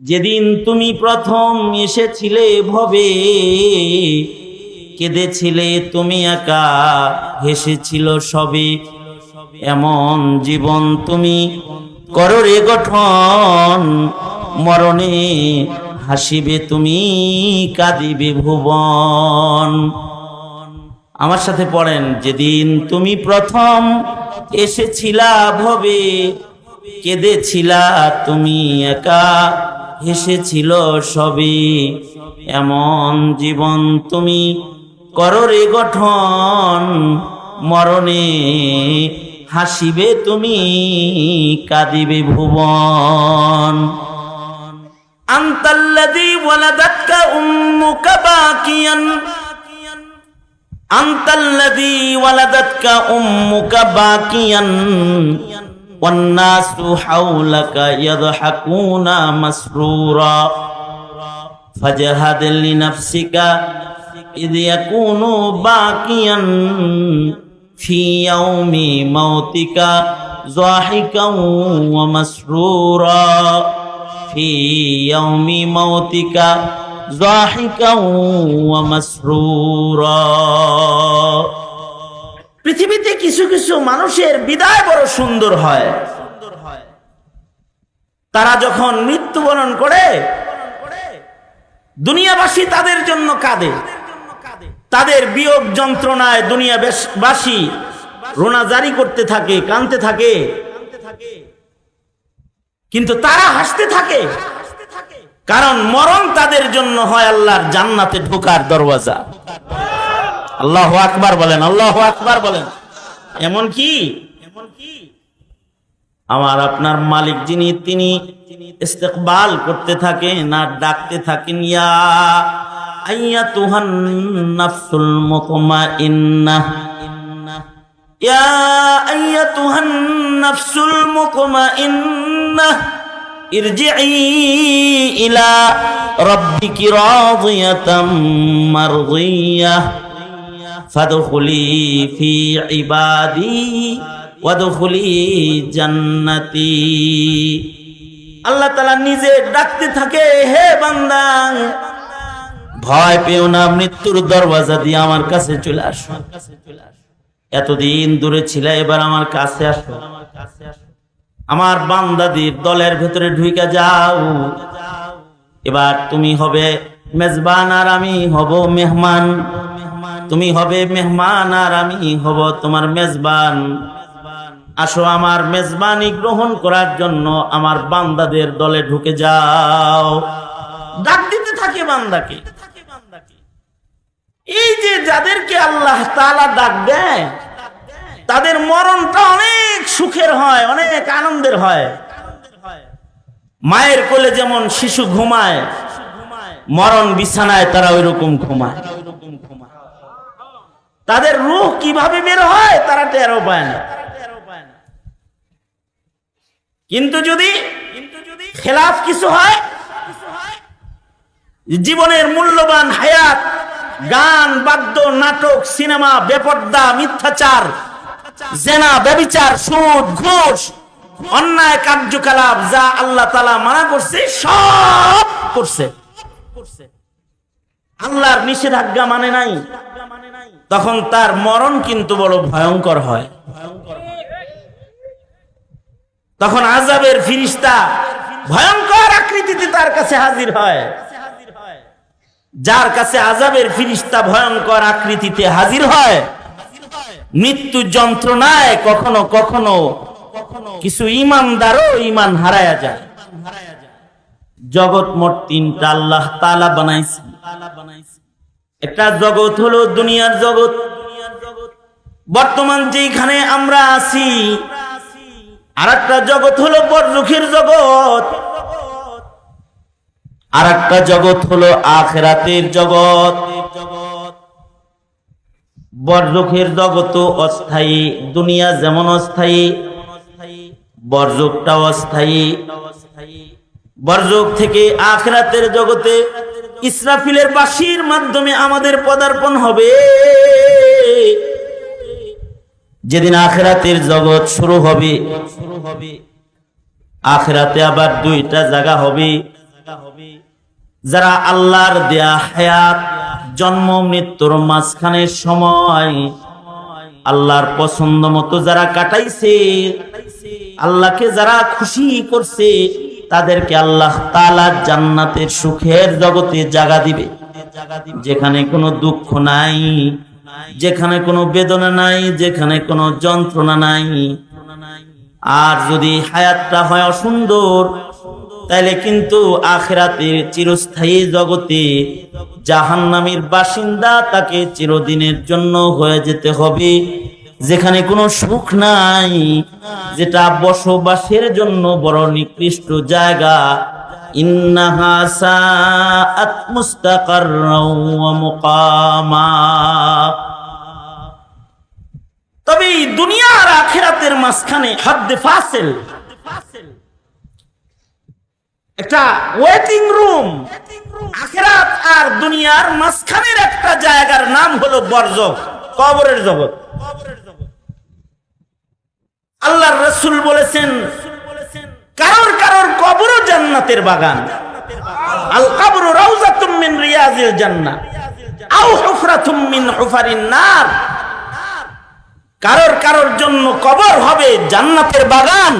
যেদিন তুমি প্রথম এসেছিলে ভবে কেঁদেছিলে তুমি একা, হেসেছিল সবে। এমন জীবন তুমি করো রে গঠন, মরণে হাসিবে তুমি, কাঁদিবে ভুবন। আমার সাথে পড়েন, যেদিন তুমি প্রথম এসেছিলা ভবে কেঁদেছিলা তুমি একা। হেসেছিল সবে এমন জীবন তুমি করো গঠন। মরণে হাসিবে তুমি, কাঁদিবে ভুবন। আন্তাল্লাদি ওয়ালাদাতকা উম্মুকা বাকিয়ান। আন্তাল্লাদি ওয়ালাদাতকা উম্মুকা বাকিয়ান। والناس حولك يضحكون مسرورا. فجهد لنفسك إذ يكون باكيا في يوم موتك ضاحكا ومسرورا. في يوم موتك ضاحكا ومسرورا. পৃথিবীতে কিছু কিছু মানুষের বিদায় বড় সুন্দর হয়। তারা যখন মৃত্যুবরণ করে, দুনিয়াবাসী তাদের জন্য কাঁদে। তাদের বিয়োগ যন্ত্রণায় দুনিয়াবাসী রোনা জারি করতে থাকে কানতে থাকে। কিন্তু তারা হাসতে থাকে, কারণ মরণ তাদের জন্য হয় আল্লাহর জান্নাতে ঢোকার দরওয়াজা। আল্লাহ আকবার বলেন, আল্লাহ আকবার বলেন। এমন কি? এমন কি? আমার আপনার মালিক যিনি, তিনি ইস্তেকবাল করতে থাকেন আর ডাকতে থাকেন, ইয়া আইয়া তুহান নাফসুল মুকমা ইন্না ইয়া আইয়া তুহান নাফসুল মুকমা ইন্না ইরজিই ইলা রাব্বিকি রাদিয়াতাম মারদিয়া আল্লাহ নিজে ডাকতে থাকে, হে ভয় পেও না, মৃত্যুর দরওয়াজা দিয়ে আমার কাছে চলে আসো। এতদিন দূরে ছিল, এবার আমার কাছে আসো। আমার বান্দাদির দলের ভেতরে ঢুকে যাও। এবার তুমি হবে মেজবান আর আমি হব মেহমান। তুমি হবে মেহমান আর আমি হব তোমার মেজবান। আসো আমার মেজবানি গ্রহণ করার জন্য আমার বান্দাদের দলে ঢুকে যাও। ডাক দিতে থাকে বান্দাকে। এই যে যাদেরকে আল্লাহ তাআলা ডাক দেয়, তাদের মরণটা অনেক সুখের হয়, অনেক আনন্দের হয়। মায়ের কোলে যেমন শিশু ঘুমায়, মরণ বিছানায় তারা ওই রকম ঘুমায়। তাদের রূহ কীভাবে বের হয়, তারা টেরও পায় না। কিন্তু যদি খেলাফ কিছু হয়, জীবনের মূল্যবান হায়াত, গান, বাদ্য, নাটক, সিনেমা, বেপর্দা, মিথ্যাচার, জেনা, ব্যবিচার, সুদ, ঘুষ, অন্যায় কার্যকলাপ যা আল্লাহ তালা মানা করছে, সব করছে। আল্লাহর নিষেধাজ্ঞা মানে নাই। তখন তার মরণ কিন্তু বড় ভয়ঙ্কর হয়। তখন আজাবের ফিরিস্তা ভয়ঙ্কর আকৃতিতে তার কাছে হাজির হয়। যার কাছে আজাবের ফিরিস্তা ভয়ঙ্কর আকৃতিতে হাজির হয়, মৃত্যু যন্ত্রণায় কখনো কখনো কিছু ইমানদারও ইমান হারায়া যায়। জগৎ মোট তিনটা আল্লাহ তালা বানাইছে একটা জগৎ হলো দুনিয়ার জগৎ। বর্তমান যেখানে আমরা আছি আর একটা জগৎ হলো বরজুখের জগৎ। আর একটা জগৎ হলো আখেরাতের জগৎ। বরজুখের জগৎ অস্থায়ী, দুনিয়া যেমন অস্থায়ী বরজুকটা অস্থায়ী। বরজুক থেকে আখরাতের জগতে ইসরাফিলের বাসির মাধ্যমে আমাদের পদার্পণ হবে। যেদিন আখেরাতের জগৎ শুরু হবে শুরু হবে আখেরাতে আবার দুইটা জায়গা হবে। যারা আল্লাহর দেয়া হায়াত, জন্ম, মৃত্যুর মাঝখানে সময়, আল্লাহর পছন্দ মতো যারা কাটাইছে, আল্লাহকে যারা খুশি করছে তাদেরকে আল্লাহ তাআলা জান্নাতের সুখের জগতে জাগা দিবে। যেখানে কোনো দুঃখ নাই, যেখানে কোনো বেদনা নাই, যেখানে কোনো যন্ত্রণা নাই। আর যদি হায়াতটা হয় অসুন্দর, তাইলে কিন্তু আখেরাতের চিরস্থায়ী জগতে জাহান্নামীর বাসিন্দা তাকে চিরদিনের জন্য হয়ে যেতে হবে। যেখানে কোনো সুখ নাই, যেটা বসবাসের জন্য বড় নিকৃষ্ট জায়গা। তবে দুনিয়া আখেরাতের মাঝখানে হাদ্দে ফাসেল। একটা ওয়েটিং রুম। আখেরাত আর দুনিয়ার মাঝখানের একটা জায়গার নাম হলো বরজক কবরের জগৎ। আল্লাহর রসুল বলেছেন, কারোর কারোর কবরও জান্নাতের বাগান। আল কবর রাউজাতুম মিন রিয়াজিল জান্নাহ আও হুফরাতুম মিন হুফারিন নার। কারোর কারোর জন্য কবর হবে জান্নাতের বাগান,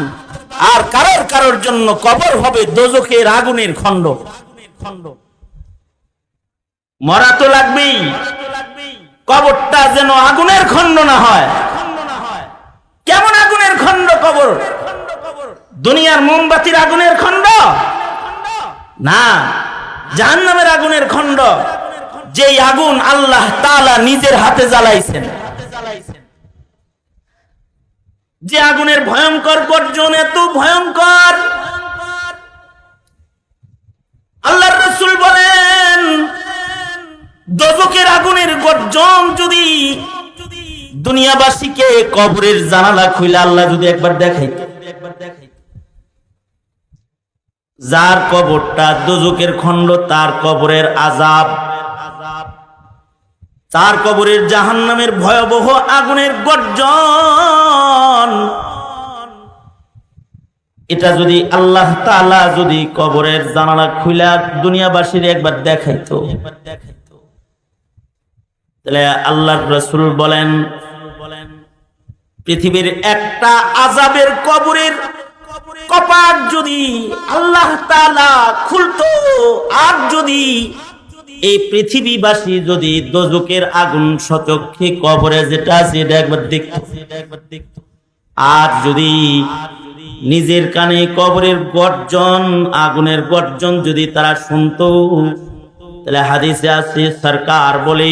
আর কারোর কারোর জন্য কবর হবে দোজখের আগুনের খণ্ড। মরা তো লাগবেই, কবরটা যেন আগুনের খণ্ড না হয়। কেমন খণ্ড কবর। দুনিয়ার মোমবাতির আগুনের খণ্ড? না, জাহান্নামের আগুনের খণ্ড। যেই আগুন আল্লাহ তাআলা নিজের হাতে জ্বালাইছেন। যে আগুনের ভয়ঙ্কর গর্জন এত ভয়ঙ্কর। আল্লাহর রসুল বলেন দজকের আগুনের গর্জন যদি দুনিয়াবাসীকে কবরের জানালা খুলে আল্লাহ যদি একবার দেখাইত। যার কবরটা দোজকের খণ্ড, তার কবরের আজাব তার কবরের জাহান্নামের ভয়াবহ আগুনের গর্জন। এটা যদি আল্লাহ তালা যদি কবরের জানালা খুলা দুনিয়াবাসীর একবার দেখাইতো। তাহলে আল্লাহ রসুল বলেন পৃথিবীর একটা আজাবের কবরের কপাট যদি আল্লাহ তাআলা খুলতো, আর যদি এই পৃথিবীবাসী যদি দোজকের আগুন সচক্ষে কবরে যেটা আছে এটা একবার দেখতো। আর যদি নিজের কানে কবরের গর্জন, আগুনের গর্জন যদি তারা শুনতো, তাহলে হাদিসে আছে, সরকার বলে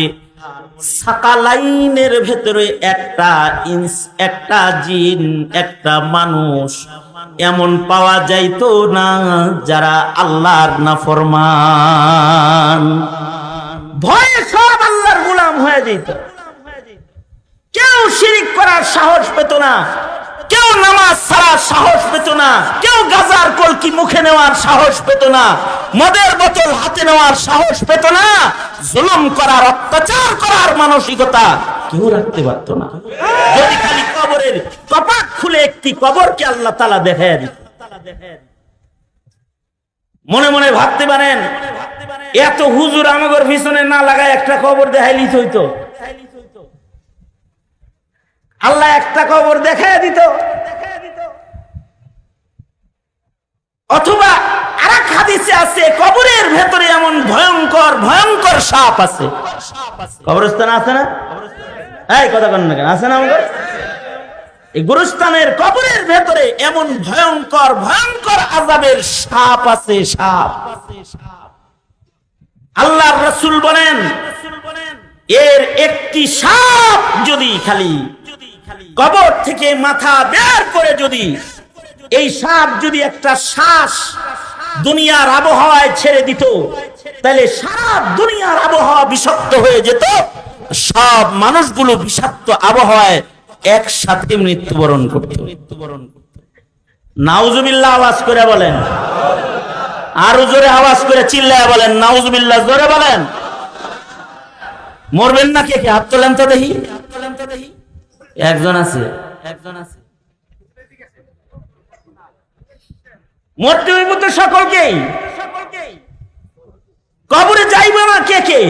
সাকালাইনের ভেতরে একটা ইন্স, একটা জিন, একটা মানুষ। এমন পাওয়া যাইত না যারা আল্লাহর না ফরমান ভয়ে সব আল্লাহর গুলাম হয়ে যেত। কেউ শিরিক করার সাহস পেত না। কেউ নামাজ ছাড়ার সাহস পেত না। কেউ গাজার কলকি মুখে নেওয়ার সাহস পেত না। মদের বোতল হাতে নেওয়ার সাহস পেত না। জুলুম করার, অত্যাচার করার মানসিকতা কেউ রাখতে পারত না। যদি খালি কবরের কপাট খুলে একটি কবরকে আল্লাহ তালা দিত মনে মনে ভাবতে পারেন, এত হুজুর আমাগর পিছনে না লাগায় একটা কবর দেখাইলি হইতো আল্লাহ একটা কবর দেখায় দিত। অথবা আরেক হাদিসে আছে, কবরের ভেতরে এমন ভয়ঙ্কর ভয়ঙ্কর সাপ আছে। কবরস্থান আছে না? এই কথা কন না কেন, আছে না আমাদের? এই গুরুস্থানের কবরের ভেতরে এমন ভয়ঙ্কর ভয়ঙ্কর আজাবের সাপ আছে, সাপ। আল্লাহর রসুল বলেন, এর একটি সাপ যদি খালি কবর থেকে মাথা বের করে যদি এই সাপ যদি একটা শ্বাস দুনিয়ার আবহাওয়ায় ছেড়ে দিত, তাহলে সারা দুনিয়ার আবহাওয়া বিষাক্ত হয়ে যেত। সব মানুষগুলো বিষাক্ত আবহাওয়ায় একসাথে মৃত্যুবরণ করত। মৃত্যুবরণ নাউজুবিল্লাহ আওয়াজ করে বলেন। আরও জোরে আওয়াজ করে চিল্লায় বলেন, নাউজুবিল্লাহ জোরে বলেন। মরবেন না কে কে? হাত তোলেন তো দেখি হাত তো দেখি। একজন আছে। একজন আছে। মরতে হইব তো সকলকেই। কবরে যাইব না কে কে?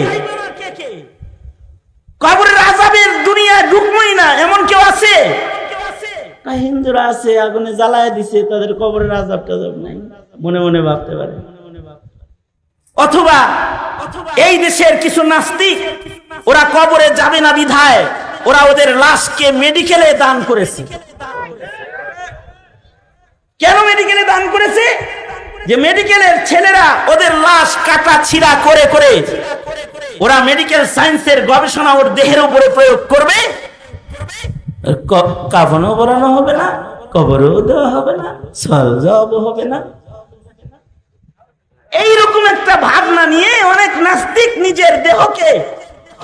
কবরের আজাবের দুনিয়ায় ঢুকবই না, এমন কেউ আছে? হিন্দুরা আছে, আগুনে জ্বালায় দিছে, তাদের কবরের আজাব টাজাব নাই। মনে মনে ভাবতে পারে। অথবা এই দেশের কিছু নাস্তিক, ওরা কবরে যাবে না বিধায় ওরা ওদের লাশকে মেডিকেলে দান করেছে। কেন মেডিকেলে দান করেছে? যে মেডিকেলের ছেলেরা ওদের লাশ কাটা, ছিঁড়া করে করে ওরা মেডিকেল সায়েন্সের গবেষণা ওর দেহের উপরে প্রয়োগ করবে। কাফনও পরানো হবে না, কবরও দেওয়া হবে না সল জবাবও হবে না। এইরকম একটা ভাবনা নিয়ে অনেক নাস্তিক নিজের দেহকে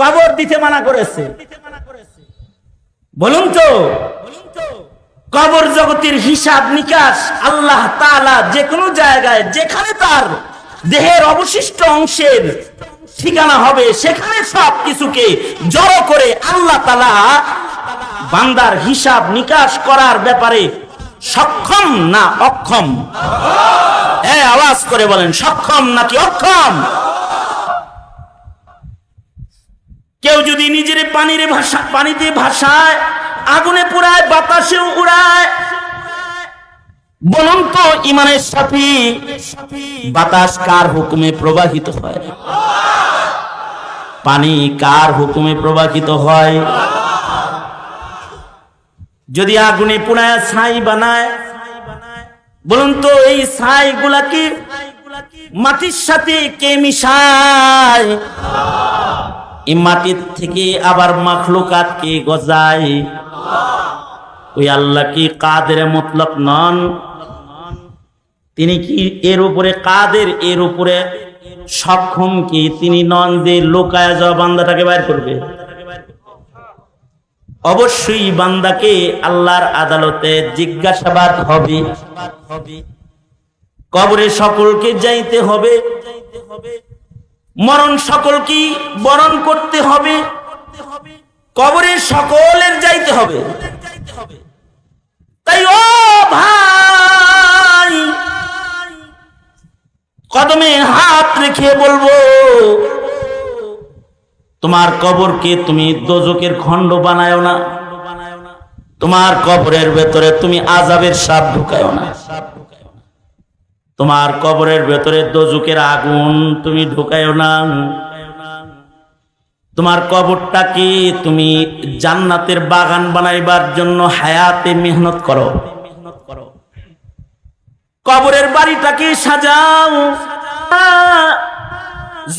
কবর দিতে মানা করেছে। বলুন তো, কবর জগতের হিসাব নিকাশ আল্লাহ তালা যে কোনো জায়গায়, যেখানে তার দেহের অবশিষ্ট অংশের ঠিকানা হবে, সেখানে সব কিছুকে জড়ো করে আল্লাহ তাআলা বান্দার হিসাব নিকাশ করার ব্যাপারে সক্ষম না অক্ষম? হ্যাঁ আওয়াজ করে বলেন, সক্ষম নাকি অক্ষম? কেউ যদি নিজের পানির ভাষা পানিতে ভাসায়, আগুনে পুরায় বাতাসে উড়ায়, বলুন তো ইমানের সাথে, বাতাস কার হুকুমে প্রবাহিত হয়? পানি কার হুকুমে প্রবাহিত হয়? যদি আগুনে পুরায় ছাই বানায়, বলুন তো এই ছাই গুলা কি মাটির সাথে কে মিশায়? এই মাটির থেকে আবার মাখলুকাতকে গজায়। ওই আল্লাহ কি কাদের মতলব নন? তিনি কি এর উপরে কাদের এর উপরে সক্ষম কি? তিনি নন যে লোকায় যাওয়া বান্দাটাকে বাইর করবে। অবশ্যই বান্দাকে আল্লাহর আদালতে জিজ্ঞাসাবাদ হবে। কবরে সকলকে যাইতে হবে। মরণ সকলকে বরণ করতে হবে। কবরে সকলের যাইতে হবে। তাই ও ভাই, কদমে হাত রেখে বলব, তোমার কবরকে তুমি দোজকের খণ্ড বানায়ও না। তোমার কবরের ভেতরে তুমি আজাবের সাপ ঢুকায়ও না। তোমার কবরের ভেতরে দোজকের আগুন তুমি ঢুকায়ও না। তোমার কবরটাকে তুমি জান্নাতের বাগান বানাইবার জন্য হায়াতে মেহনত করো? কবরের বাড়িটাকে সাজাও?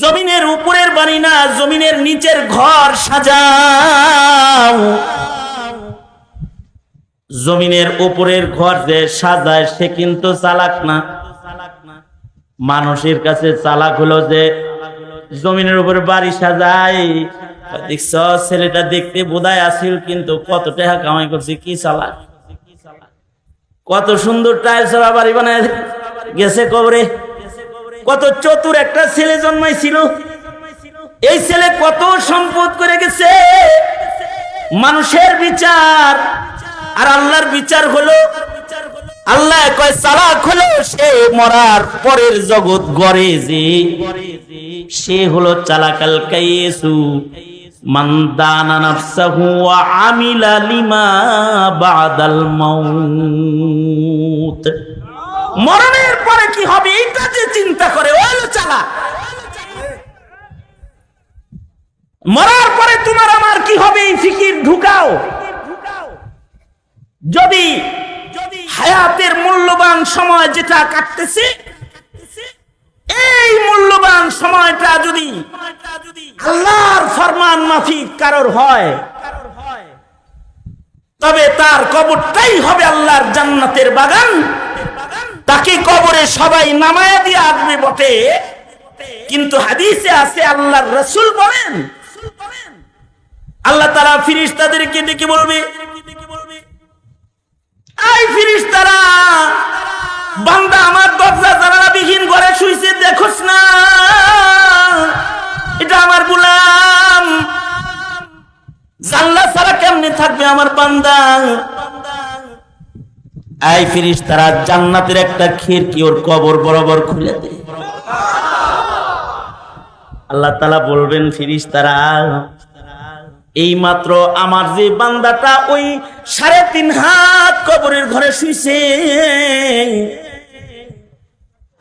জমিনের উপরের বাড়ি না, জমিনের নিচের ঘর সাজাও। জমিনের উপরের ঘর যে সাজায় সে কিন্তু চালাক না। মানুষের কাছে চালাক হলো যে জমিনের উপরে বাড়ি সাজায় দেখছ, ছেলেটা দেখতে বোধায় আসিল কিন্তু কত টাকা কামাই করছে, কি চালাক? কত সুন্দর টাইল টাইলস বাড়ি বানায় গেছে কবরে। কত চতুর একটা ছেলে জন্মাইছিল। এই ছেলে কত সম্পদ করে গেছে। মানুষের বিচার। আর আল্লাহর বিচার হলো আল্লাহ কয় চালাক হলো সে মরার পরের জগৎ গড়ে যে। সে হলো চালাকাল কাইয়েসু। মান দানা নাফসাহু ওয়া আমিলা লিমা বাদাল মাউত। মরণের পরে কি হবে? এইটা যে চিন্তা করে, ওই চালাক। মরার পরে তোমার আমার কি হবে? এই ফিকির ঢুকাও। যদি হায়াতের মূল্যবান সময় যেটা কাটতেছে, এই মূল্যবান সময়টা যদি আল্লাহর ফরমান মাফিক কারোর হয়, তবে তার কবরটাই হবে আল্লাহর জান্নাতের বাগান। তাকে কবরে সবাই নামায়া দিয়ে আসবে বটে। কিন্তু হাদিসে আছে, আল্লাহর রসুল বলেন, আল্লাহ তারা ফিরিস তাদেরকে ডেকে বলবে আই ফিরিস তারা বান্দা আমার দরজা জানালা বিহীন ঘরে শুইছে, দেখোস না। এটা আমার গুলাম। জানলা ছাড়া কেমনে থাকবে আমার বান্দা? আই ফিরিস তারা জান্নাতের একটা খিড়কি ওর কবর বরাবর খুলে দে। আল্লাহ তালা বলবেন ফিরিস তারা এই মাত্র আমার যে বান্দাটা ওই সাড়ে তিন হাত কবরের ঘরে শুইছে,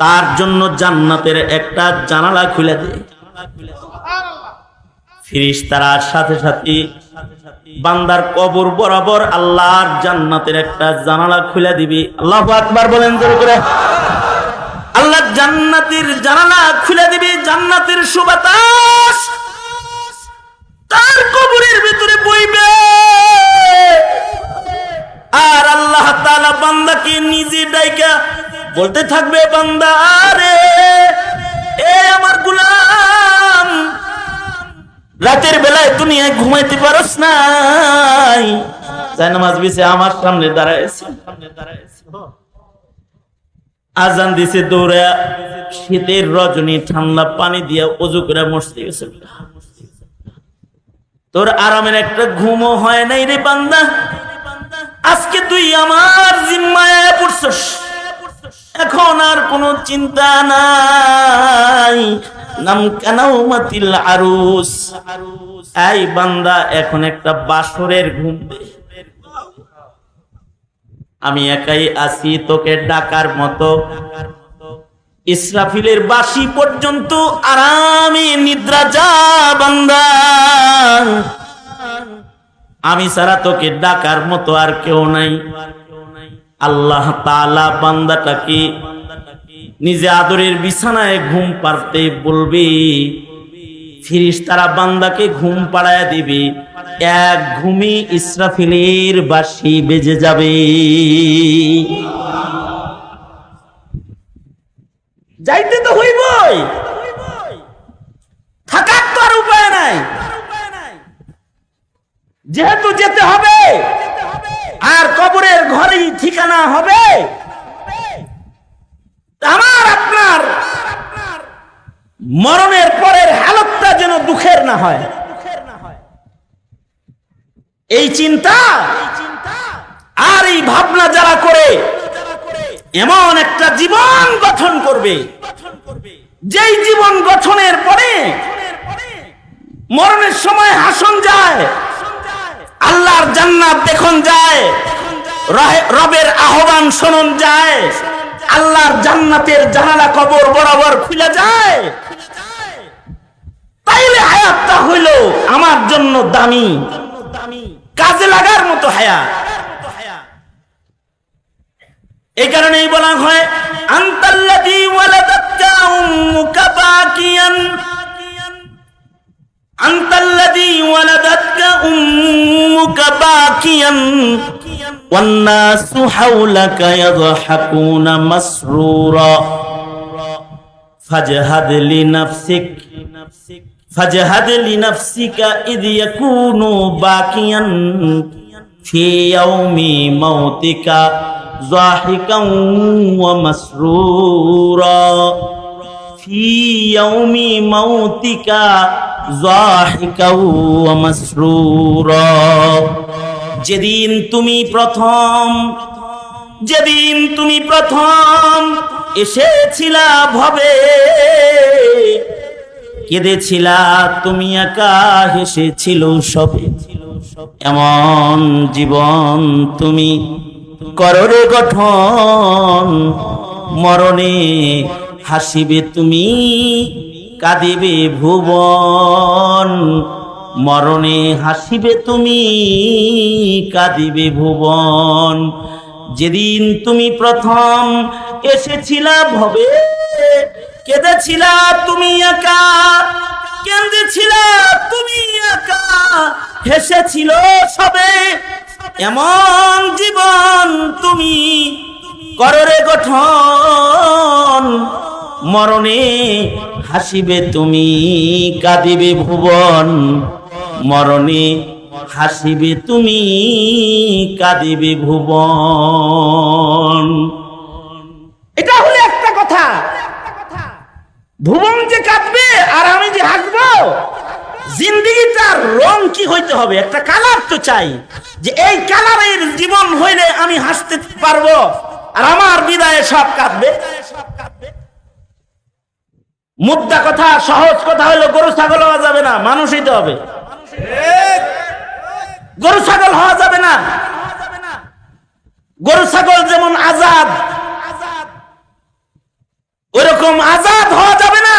তার জন্য জান্নাতের একটা জানালা খুলে দে। ফিরিস তারার সাথে সাথে বান্দার কবর বরাবর আল্লাহর জান্নাতের একটা জানালা খুলে দিবি। আল্লাহ আকবার বলেন জোরে করে। আল্লাহ জান্নাতের জানালা খুলে দিবি, জান্নাতের সুবাতাস বান্দাকে নিজে ডাইকা বলতে থাকবে বান্দা রে। এ আমার গুলাম, রাতের বেলায় দুনিয়ায় ঘুমাইতে পারস নাই। তাই নামাজ বিছে আমার সামনে দাঁড়াইছে। আজান দিছে দৌড়া শীতের রজনী ঠান্ডা পানি দিয়া অজু করে মসতে গেছে। তোর আরামের একটা ঘুমও হয় নাই রে বান্দা। আজকে তুই আমার জিম্মায় পড়ছস। এখন আর কোনো চিন্তা নাই। নাম কানাও মাতিল আরুস। এই বান্দা এখন একটা বাসরের ঘুম আমি একাই আছি তোকে ডাকার মতো। ইসরাফিলের বাসি পর্যন্ত আরামে নিদ্রা যা বান্দা। আমি সারা তোকে ডাকার মতো আর কেউ নাই। আল্লাহ তাআলা বান্দাটাকে নিজে আদরের বিছানায় ঘুম পারতে বলবে ফিরিস তারা বান্দাকে ঘুম পাড়ায় দিবে, এক ঘুমি ইসরাফিলের বাসি বেজে যাবে। যাইতে তো হইবই থাকার তো আর উপায় নাই যেহেতু যেতে হবে, আর কবরের ঘরেই ঠিকানা হবে আমার আপনার মরণের পরের হালতটা যেন দুঃখের না হয়। এই চিন্তা আর এই ভাবনা যারা করে, এমন একটা জীবন গঠন করবে, যেই জীবন গঠনের পরে মরণের সময় হাসন যায় আল্লাহর জান্নাত দেখুন যায়। রবের আহ্বান শোনন যায়। আল্লাহর জান্নাতের জানালা কবর বরাবর খুলে যায়। তাইলে হায়াতটা হইল আমার জন্য দামি। কাজে লাগার মতো হায়াত। এই কারণেই বলা হয়, আন্তাল্লাযী ওয়ালাদাতকা উম্মুকা বাকিয়ান। أنت الذي ولدتك أمك باكيا والناس حولك يضحكون مسرورا. فاجهد لنفسك فاجهد لنفسك إذ يكون باكيا في يوم موتك ضاحكا ومسرورا. في يوم موتك যেদিন তুমি প্রথম, যেদিন তুমি প্রথম এসেছিলা ভবে, কেঁদেছিলা তুমি একা হেসেছিল সবে। এমন জীবন তুমি কররে গঠন, মরণে হাসিবে তুমি কাঁদিবে ভুবন, মরণে হাসিবে তুমি, কাঁদিবে ভুবন। যেদিন তুমি প্রথম এসেছিলা ভবে, কেঁদেছিলা তুমি একা, কেঁদেছিলা তুমি একা, হেসেছিল সবে, এমন জীবন তুমি কররে গঠন মরণে হাসিবে তুমি, কাঁদিবে ভুবন। মরণে হাসিবে তুমি, কাঁদিবে ভুবন। এটা হলো একটা কথা। ভুবন যে কাঁদবে আর আমি যে হাসবো, জিন্দিগিটার রং কি হইতে হবে? একটা কালার তো চাই যে এই কালারের জীবন হইলে আমি হাসতে পারব আর আমার বিদায়ে সব কাঁদবে। মুদ্রা কথা সহজ কথা হলো গরু ছাগল হওয়া যাবে না মানুষ হইতে হবে। গরু ছাগল হওয়া যাবে না। গরু ছাগল যেমন আজাদ ওইরকম আজাদ হওয়া যাবে না।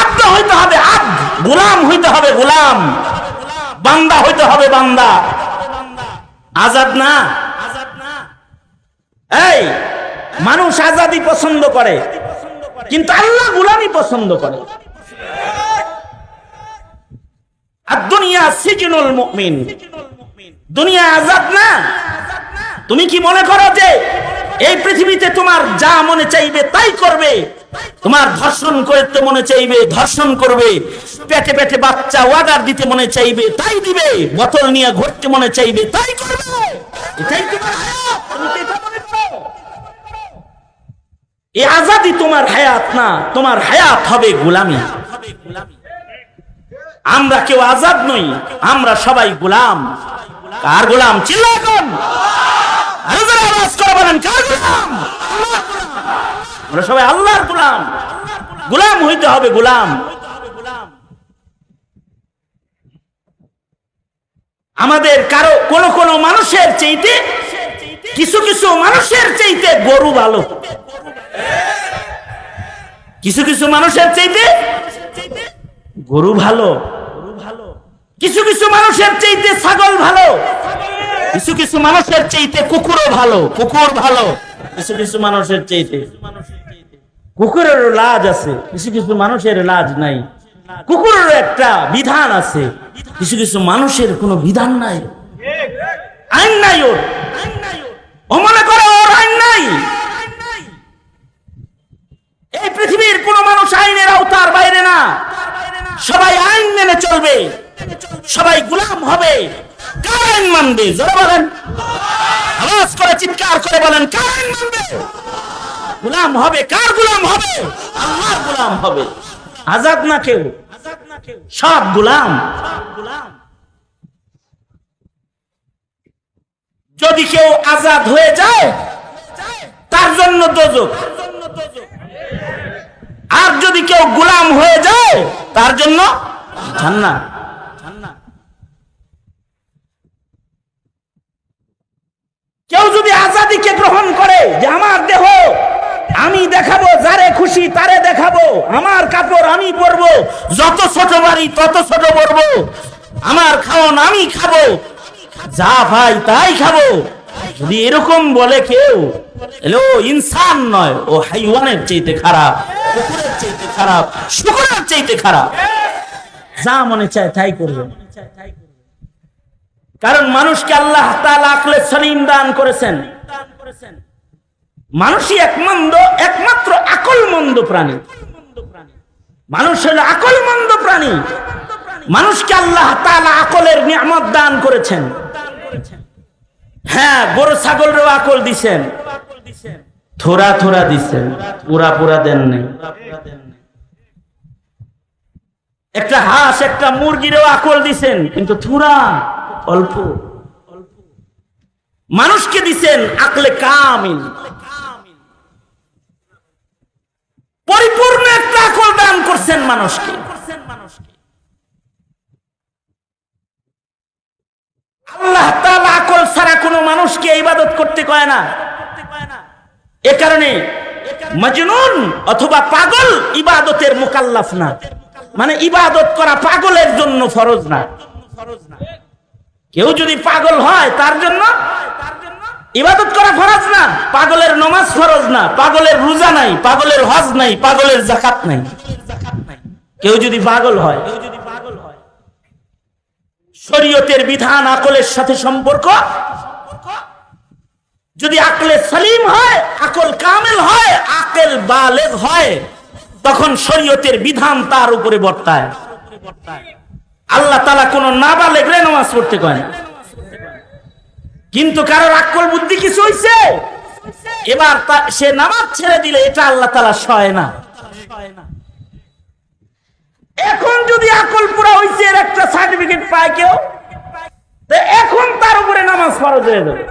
আব্দ হইতে হবে আব্দ গোলাম হইতে হবে গোলাম। বান্দা হইতে হবে বান্দা। আজাদ না? এই মানুষ আজাদি পছন্দ করে। কিন্তু আল্লাহ গুলামি পছন্দ করে। আর দুনিয়া সিজনুল মুমিন। দুনিয়া আজাদ না। তুমি কি মনে করো যে এই পৃথিবীতে তোমার যা মনে চাইবে তাই করবে? তোমার ধর্ষণ করতে মনে চাইবে, ধর্ষণ করবে। পেটে পেটে বাচ্চা অর্ডার দিতে মনে চাইবে, তাই দিবে। বোতল নিয়ে ঘুরতে মনে চাইবে, তাই করবে। এটাই তোমার তুমি এটা মনে করো? এই আজাদি তোমার হায়াত না, তোমার হায়াত হবে গোলামি। আমরা কেউ আজাদ নই, আমরা সবাই গোলাম। কার গোলাম? আমরা সবাই আল্লাহর গোলাম। গোলাম হইতে হবে গোলাম। আমাদের কারও কোন কোন মানুষের চাইতে কিছু কিছু মানুষের চাইতে গরু ভালো। কিছু কিছু মানুষের চাইতে গরু ভালো। কিছু কিছু মানুষের চাইতে ছাগল ভালো। কিছু কিছু মানুষের চাইতে কুকুরও ভালো। কুকুর ভালো। কিছু কিছু মানুষের চাইতে কুকুরেরও লাজ আছে। কিছু কিছু মানুষের লাজ নাই। কুকুরেরও একটা বিধান আছে। কিছু কিছু মানুষের কোনো বিধান নাই। আইন নাই ওর। মনে করে ওর আইন নাই। এই পৃথিবীর কোন মানুষ আইনের আওতার বাইরে না। সবাই আইন মেনে চলবে। সবাই গোলাম হবে। কার মানবে? জোরে বলেন। আওয়াজ করে, চিৎকার করে বলেন, কার আইন মানবে? গোলাম হবে। কার গোলাম হবে? আল্লাহর গোলাম হবে। আজাদ না কেউ? সব গোলাম। যদি কেউ আজাদ হয়ে যায়, তার জন্য দোজক। আর যদি কেউ গোলাম হয়ে যায়, তার জন্য জান্নাত। কেউ যদি আজাদিকে গ্রহণ করে যে আমার দেহ, আমি দেখাবো, যারে খুশি তারে দেখাবো, আমার কাপড় আমি পরবো, যত ছোট বাড়ি তত ছোট পরবো, আমার খাওয়ান আমি খাব যা ভাই তাই খাব। যদি এরকম বলে কেউ, এলো, ইনসান নয়, ও হাইওয়ানের চাইতে খারাপ, কুকুরের চাইতে খারাপ, শুকুরের চাইতে খারাপ। যা মনে চায় তাই করবে। কারণ মানুষকে আল্লাহ তাআলা আকলে সলিম দান করেছেন। মানুষই একমন্দ, একমাত্র আকল মন্দ প্রাণী। মানুষ হলো আকল মন্দ প্রাণী। মানুষকে আল্লাহ তাআলা আকলের নিয়ামত দান করেছেন। হ্যাঁ গরু ছাগলেরও আকল দিছেন। থোড়া থোড়া দিছেন। পুরা পুরা দেন নেই। একটা হাঁস একটা মুরগিরও আকল দিছেন কিন্তু থুরা অল্প। মানুষকে দিছেন আকলে কামিল। পরিপূর্ণ একটা আকল দান করছেন মানুষকে। আল্লাহ তাআলা আকল ছাড়া কোনো মানুষকে ইবাদত করতে কয় না। এ কারণে মজনুন অথবা পাগল ইবাদতের মুকাল্লাফ না। মানে ইবাদত করা পাগলের জন্য ফরজ না। কেউ যদি পাগল হয় তার জন্য ইবাদত করা ফরজ না। পাগলের নমাজ ফরজ না। পাগলের রোজা নাই, পাগলের হজ নাই, পাগলের জাকাত নাই। কেউ যদি পাগল হয় শরীয়তের বিধান, আকলের সাথে সম্পর্ক? যদি আকলে সালিম হয়, আকল কামেল হয়, আকল বালেগ হয়, তখন শরীয়তের বিধান তার উপরে বর্তায়। আল্লাহ তালা কোন নাবালেগ রে নামাজ পড়তে কয় না। কিন্তু কারোর আকল বুদ্ধি কিছু হইছে? এবার সে নামাজ ছেড়ে দিলে এটা আল্লাহ তালা সয় না। এখন যদি আকল পুরা হয়েছে এর একটা সার্টিফিকেট পায় কেউ এখন তার উপরে নামাজ ফরজ হয়ে যাবে।